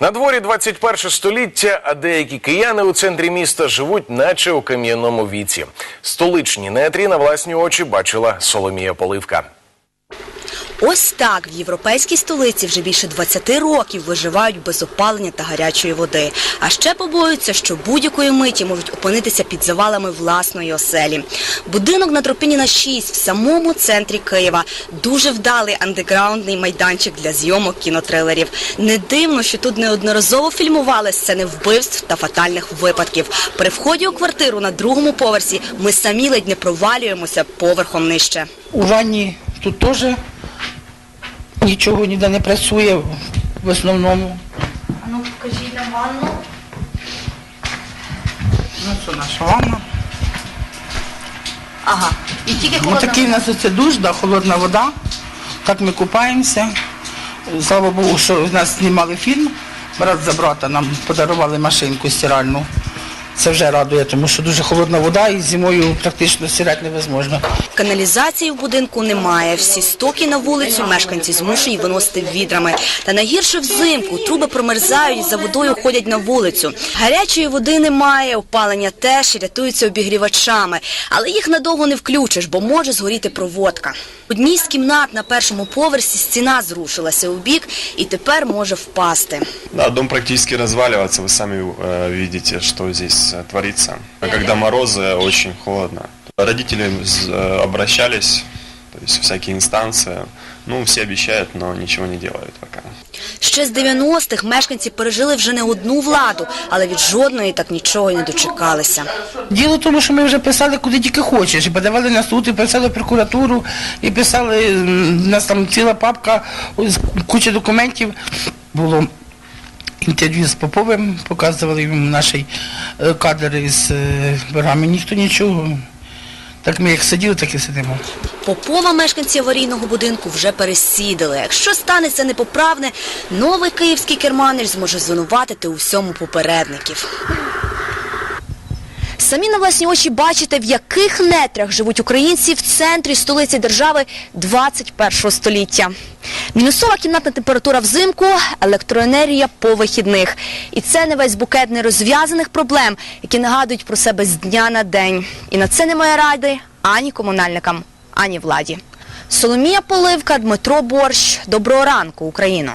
На дворі 21 століття, а деякі кияни у центрі міста живуть, наче у кам'яному віці. Столичні нетрі на власні очі бачила Соломія Поливка. Ось так в європейській столиці вже більше 20 років виживають без опалення та гарячої води. А ще побоюються, що будь-якої миті можуть опинитися під завалами власної оселі. Будинок на Тропініна 6 в самому центрі Києва. Дуже вдалий андеграундний майданчик для зйомок кінотрилерів. Не дивно, що тут неодноразово фільмували сцени вбивств та фатальних випадків. При вході у квартиру на другому поверсі ми самі ледь не провалюємося поверхом нижче. У ванні тут теж нічого ніде не працює в основному. А Ну, покажіть нам ванну. Ну, це наша ванна. Ага. І тільки Ну, такий у нас оце душ, да, холодна вода. Так ми купаємося. Слава Богу, що в нас знімали фільм. Брат за брата нам подарували машинку стиральну. Це вже радує, тому що дуже холодна вода і зимою практично стирати невозможно. Каналізації в будинку немає. Всі стоки на вулицю мешканці змушені виносити відрами. Та найгірше взимку труби промерзають за водою ходять на вулицю. Гарячої води немає, опалення теж рятуються обігрівачами. Але їх надовго не включиш, бо може згоріти проводка. Одній з кімнат на першому поверсі стіна зрушилася у бік і тепер може впасти. Да, дом практически разваливается, вы сами э, видите, что здесь э, творится. А когда морозы, очень холодно. Родители э, обращались, то есть всякие инстанции, ну, все обещают, но ничего не делают пока. Ще з 90-х мешканці пережили вже не одну владу, але від жодної так нічого й не дочекалися. Діло в тому, що ми вже писали куди тільки хочеш. І подавали на суд, і писали в прокуратуру, і писали, м, у нас там ціла папка, ось куча документів було. Інтерв'ю з Поповим показували йому наші кадри з із е. Ніхто нічого. Так ми як сиділи, так і сидимо. Попова мешканці аварійного будинку вже пересідали. Якщо станеться непоправне, новий київський керманич зможе звинуватити у всьому попередників. Самі на власні очі бачите, в яких нетрях живуть українці в центрі столиці держави 21 століття. Мінусова кімнатна температура взимку, електроенергія по вихідних. І це не весь букет нерозв'язаних проблем, які нагадують про себе з дня на день. І на це немає ради ані комунальникам, ані владі. Соломія Поливка, Дмитро Борщ. Доброго ранку, Україно!